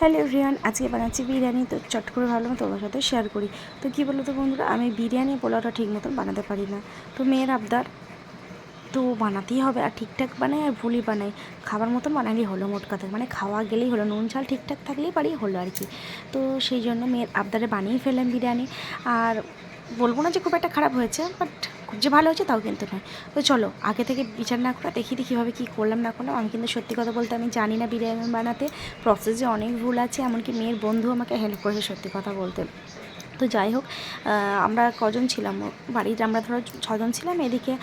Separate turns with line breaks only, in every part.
Hello everyone আজকে বানাচ্ছি বিরিয়ানি, তো চট করে ভাবলাম তোমার সাথে শেয়ার করি। তো কী বলো তো বন্ধুরা, আমি বিরিয়ানি পোলাওটা ঠিক মতন বানাতে পারি না। তো মেয়ের আবদার, তো বানাতেই হবে, আর ঠিকঠাক বানাই আর ভুলই বানাই। খাবার মতন বানালেই হলো মোট কথা। মানে খাওয়া গেলেই হলো, নুন, ঝাল ঠিকঠাক থাকলেই পারি হলো আর কি। তো সেই জন্য মেয়ের আবদারে বানিয়ে ফেললাম বিরিয়ানি। আর বলব না যে খুব একটা খারাপ হয়েছে বাট যে ভালো হয়েছে তাও কিন্তু নয়। তো চলো, আগে থেকে বিচার না করা দেখি দেখি কীভাবে কী করলাম না করলাম। আমি কিন্তু সত্যি কথা বলতে আমি জানি না বিরিয়ানি বানাতে। প্রসেসে অনেক ভুল আছে, এমনকি মেয়ের বন্ধু আমাকে হেল্প করেছে সত্যি কথা বলতে। তো যাই হোক আমরা কজন ছিলাম? বাড়ির আমরা ধরো ছজন ছিলাম, এদিকে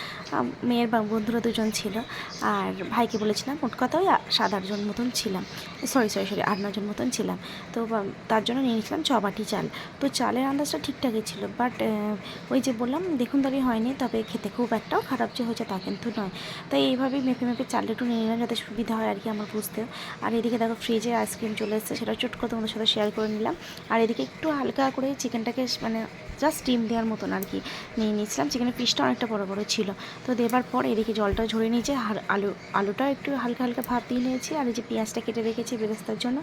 মেয়ের বা- বন্ধুরা দুজন ছিল। আর ভাইকে বলেছিলাম, মোট কথা ওই সাত আটজন মতন ছিলাম। সরি সরি সরি, আট, নজন মতন ছিলাম। তো তার জন্য নিয়ে নিয়েছিলাম ছ বাটি চাল। তো চালের আন্দাজটা ঠিকঠাকই ছিল, বাট ওই যে বললাম, দেখুন দাঁড়িয়ে হয়নি, তবে খেতে খুব একটাও খারাপ যে হয়েছে তা কিন্তু নয়। তাই এইভাবেই মেপে মেপে চালটা একটু নিয়ে নিলাম যাতে সুবিধা হয় আর কি আমার বুঝতে। আর এদিকে দেখো, ফ্রিজে আইসক্রিম চলে এসেছে সেটা চট করে তোমাদের সাথে শেয়ার করে নিলাম। আর এদিকে একটু হালকা করে চিকেনটাকে মানে জাস্ট স্টিম দেওয়ার মতন আর কি নিয়ে নিয়েছিলাম। চিকেনের পিসটা অনেকটা বড় বড় ছিল। তো দেবার পর এদিকে জলটা ঝরে নিয়েছে। আর আলু, আলুটাও একটু হালকা হালকা ভাত দিয়ে নিয়েছি। আর এই যে পেঁয়াজটা কেটে রেখেছি বেরেস্তার জন্য।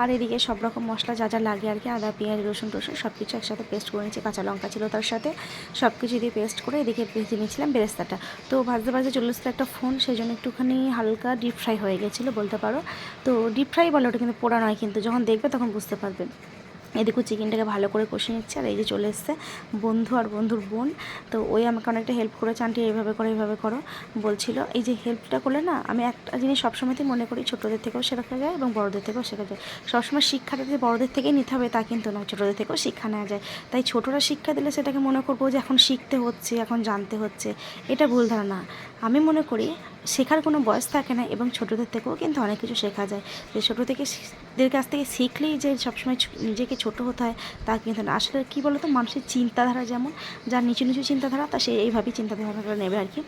আর এদিকে সব রকম মশলা যা যা লাগে আর কি আদা, পেঁয়াজ, রসুন, টসুন সব কিছু একসাথে পেস্ট করে নিয়েছি। কাঁচা লঙ্কা ছিল তার সাথে। সব কিছু দিয়ে পেস্ট করে এদিকে ভেজে নিয়েছিলাম বেরেস্তাটা। তো ভাজতে ভাজতে চলে এসেছিল একটা ফোন সেই জন্য একটুখানি হালকা ডিপ ফ্রাই হয়ে গেছিল বলতে পারো। তো ডিপ ফ্রাই বলে ওটা কিন্তু পোড়া নয় কিন্তু, যখন দেখবে তখন বুঝতে পারবে। এদিকেও চিকেনটাকে ভালো করে কষে নিচ্ছে, আর এই যে চলে এসছে বন্ধু আর বন্ধুর বোন। তো ওই আমাকে অনেকটা হেল্প করেছে, আন্টি, এইভাবে করো এইভাবে করো। বলছিল, এই যে হেল্পটা করলে না, আমি একটা জিনিস সবসময়তেই মনে করি, ছোটোদের থেকেও শেখা যায় এবং বড়োদের থেকেও শেখা যায়। সবসময় শিক্ষাটা যে বড়োদের থেকেই নিতে হবে, তা কিন্তু না, ছোটোদের থেকেও শিক্ষা নেওয়া যায়। তাই ছোটরা শিক্ষা দিলে সেটাকে মনে করব যে এখন শিখতে হচ্ছে, এখন জানতে হচ্ছে। এটা ভুল ধারণা। আমি মনে করি শেখার কোনো বয়স থাকে না এবং ছোটোদের থেকেও কিন্তু অনেক কিছু শেখা যায়। যে ছোটো থেকে দের কাছ থেকে শিখলেই যে সবসময় নিজেকে ছোট হতে হয়, তা কিন্তু না। আসলে কী বলো তো মানুষের চিন্তাধারা যেমন, যার নিচু নিচু চিন্তাধারা, তা সে এইভাবেই চিন্তাধারাটা নেবে আর কি।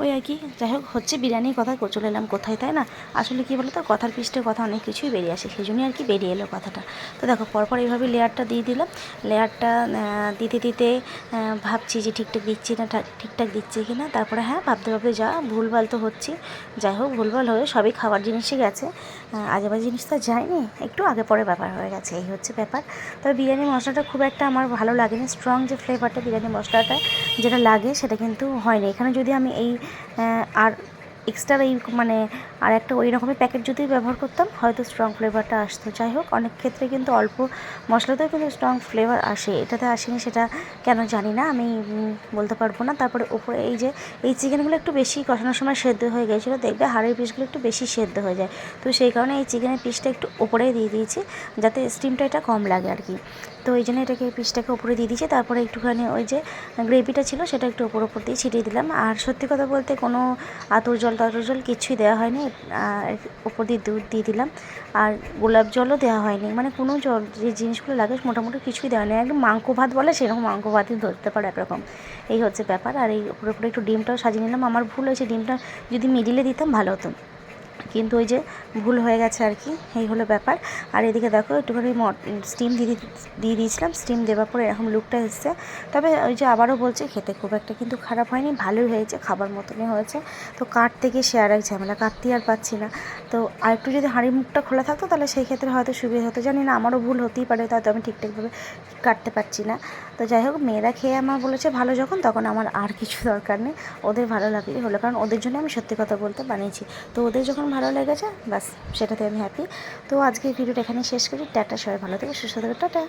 ওই আর কি। যাই হোক, হচ্ছে বিরিয়ানির কথা চলে এলাম কোথায়, তাই না? আসলে কী বলো তো কথার পৃষ্ঠে কথা অনেক কিছুই বেরিয়ে আসে, সেই জন্যই আর কি বেরিয়ে এলো কথাটা। তো দেখো, পরপর এইভাবে লেয়ারটা দিয়ে দিলাম। লেয়ারটা দিতে দিতে ভাবছি যে ঠিকঠাক দিচ্ছি না ঠিকঠাক দিচ্ছি কি না তারপরে হ্যাঁ ভাবতে ভাবতে যা, ভুলভাল তো হচ্ছি যাই হোক, ভুলভাল হয়ে সবই খাবার জিনিসই গেছে। আজে বাজে জিনিস তো যায়নি, একটু আগে পরে ব্যাপার হয়ে গেছে, এই হচ্ছে ব্যাপার। তবে বিরিয়ানি মশলাটা খুব একটা আমার ভালো লাগেনি স্ট্রং যে ফ্লেভারটা বিরিয়ানি মশলাটা যেটা লাগে সেটা কিন্তু হয়নি। এখানে যদি আমি এই আর এক্সট্রা এই মানে আর একটা ওই রকমের প্যাকেট যদি ব্যবহার করতাম, হয়তো স্ট্রং ফ্লেভারটা আসতো। যাই হোক, অনেক ক্ষেত্রে কিন্তু অল্প মশলাতেও কিন্তু স্ট্রং ফ্লেভার আসে। এটাতে আসেনি সেটা কেন জানি না, আমি বলতে পারব না। তারপরে উপরে এই যে, এই চিকেনগুলো একটু বেশি কষানোর সময় সেদ্ধ হয়ে গেছিল দেখবে হাড়ের পিসগুলো একটু বেশি সেদ্ধ হয়ে যায়। তো সেই কারণে এই চিকেনের পিসটা একটু উপরেই দিয়ে দিয়েছি, যাতে স্টিমটা এটা কম লাগে আর কি। তো এই জন্য এটাকে পিসটাকে উপরে দিয়ে দিয়েছি। তারপরে একটুখানি ওই যে গ্রেভিটা ছিল সেটা একটু উপর উপর দিয়ে ছিটিয়ে দিলাম। আর সত্যি কথা বলতে কোনো আতর জল টাতর জল কিছুই দেওয়া হয়নি। উপর দিয়ে দুধ দিয়ে দিলাম। আর গোলাপ জলও দেওয়া হয়নি। মানে কোনো জল, যে জিনিসগুলো লাগে মোটামুটি কিছুই দেওয়া নেই। একদম মাংস ভাত বলে সেরকম মাংস ভাতই ধরতে পারে একরকম। এই হচ্ছে ব্যাপার। আর এই উপরে উপরে একটু ডিমটাও সাজিয়ে নিলাম। আমার ভুল হয়েছে, ডিমটা যদি মিডিলে দিতাম ভালো হতো। কিন্তু ওই যে ভুল হয়ে গেছে আর কি, এই হলো ব্যাপার। আর এদিকে দেখো, একটুখানি স্টিম দিয়ে দিয়ে দিয়েছিলাম স্টিম দেওয়ার পরে এরকম লুকটা এসছে। তবে ওই যে আবারও বলছে, খেতে খুব একটা কিন্তু খারাপ হয়নি, ভালোই হয়েছে, খাবার মতনই হয়েছে। তো কাটতে গিয়ে সে আর এক ঝামেলা, কাটতেই আর পাচ্ছি না। তো আর একটু যদি হাঁড়ি মুখটা খোলা থাকতো, তাহলে সেই ক্ষেত্রে হয়তো সুবিধা হতো। জানি না, আমারও ভুল হতেই পারে তাই তো আমি ঠিকঠাকভাবে কাটতে পারছি না। তো যাই হোক, মেয়েরা খেয়ে আমার বলেছে ভালো যখন, তখন আমার আর কিছু দরকার নেই। ওদের ভালো লাগলেই হলো, কারণ ওদের জন্য আমি সত্যি কথা বলতে বানিয়েছি। তো ওদের যখন ভালো লেগেছে ব্যাস সেটাতে আমি হ্যাপি তো আজকে ভিডিওটা এখানে শেষ করি। টাটা সবাই, ভালো থেকে, সুস্থ থাকে, টাটা।